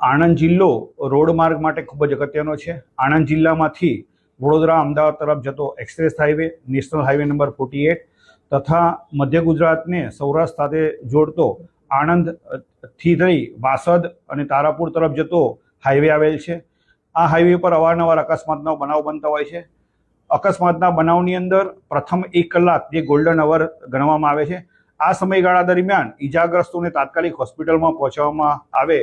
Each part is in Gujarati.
આણંદ જિલ્લો રોડ માર્ગ માટે ખૂબ જ અગત્યનો છે. આણંદ જિલ્લામાંથી વડોદરા, અમદાવાદ તરફ જતો express highway, national highway number forty eight તથા મધ્ય ગુજરાતને સૌરાષ્ટ્ર સાથે જોડતો આણંદથી થઈ વાસદ અને તારાપુર તરફ જતો હાઈવે આવેલ છે. આ હાઈવે પર અવારનવાર અકસ્માતનો બનાવ બનતા હોય છે. અકસ્માતના બનાવની અંદર પ્રથમ એક કલાક જે ગોલ્ડન અવર ગણવામાં આવે છે. આ સમયગાળા દરમિયાન ઈજાગ્રસ્તોને તાત્કાલિક હોસ્પિટલમાં પહોંચાડવામાં આવે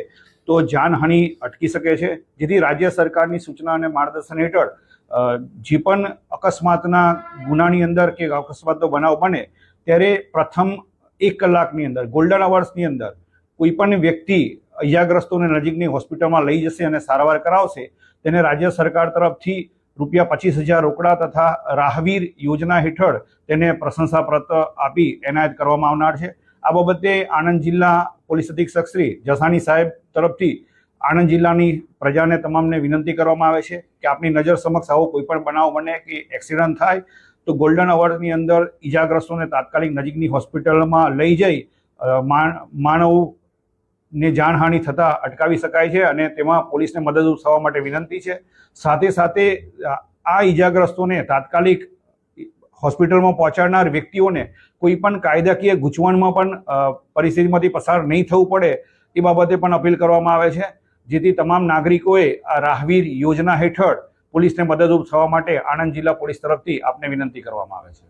તો જાનહાનિ અટકી શકે છે. જેથી રાજ્ય સરકારની સૂચના અને માર્ગદર્શન હેઠળ જે પણ અકસ્માતના ગુનાની અંદર કે અકસ્માતનો બનાવ બને, ત્યારે પ્રથમ એક કલાકની અંદર ગોલ્ડન અવર્સની અંદર કોઈ પણ વ્યક્તિ ઈજાગ્રસ્તોને નજીકની હોસ્પિટલમાં લઈ જશે અને સારવાર કરાવશે, તેને રાજ્ય સરકાર તરફથી રૂપિયા પચીસ હજાર રોકડા તથા રાહવીર યોજના હેઠળ તેને પ્રશંસાપત્ર આપી એનાયત કરવામાં આવનાર છે. આ બાબતે આણંદ જિલ્લા પોલીસ અધિક્ષક શ્રી જસાણી સાહેબ તરફથી આણંદ જિલ્લાની પ્રજાને તમામને વિનંતી કરવામાં આવે છે કે આપની નજર સમક્ષ આવો કોઈ પણ બનાવ બને કે એક્સિડન્ટ થાય તો ગોલ્ડન અવર્સની અંદર ઈજાગ્રસ્તોને તાત્કાલિક નજીકની હોસ્પિટલમાં લઈ જઈ માનવને જાનહાનિ થતાં અટકાવી શકાય છે અને તેમાં પોલીસને મદદરૂપ થવા માટે વિનંતી છે. સાથે સાથે આ ઈજાગ્રસ્તોને તાત્કાલિક હોસ્પિટલમાં પહોંચાડનાર વ્યક્તિઓને કોઈ પણ કાયદાકીય ગૂંચવણમાં પણ પરિસ્થિતિમાંથી પસાર નહીં થવું પડે એ બાબતે પણ અપીલ કરવામાં આવે છે. જેથી તમામ નાગરિકોએ આ રાહવીર યોજના હેઠળ પોલીસને મદદરૂપ થવા માટે આણંદ જિલ્લા પોલીસ તરફથી આપને વિનંતી કરવામાં આવે છે.